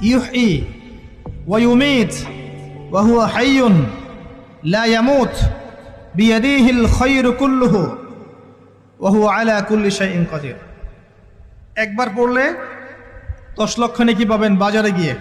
ইউহয়ী ওয়ুমিত ইউমীত ওয়া হুয়া হাইয়ুন লা ইয়ামুত বিয়াদিহিল খায়রু কুল্লুহু ওয়া আলা কুল্লি শাইইন কাদির। একবার পড়লে দশ লক্ষ নাকি পাবেন বাজারে গিয়ে।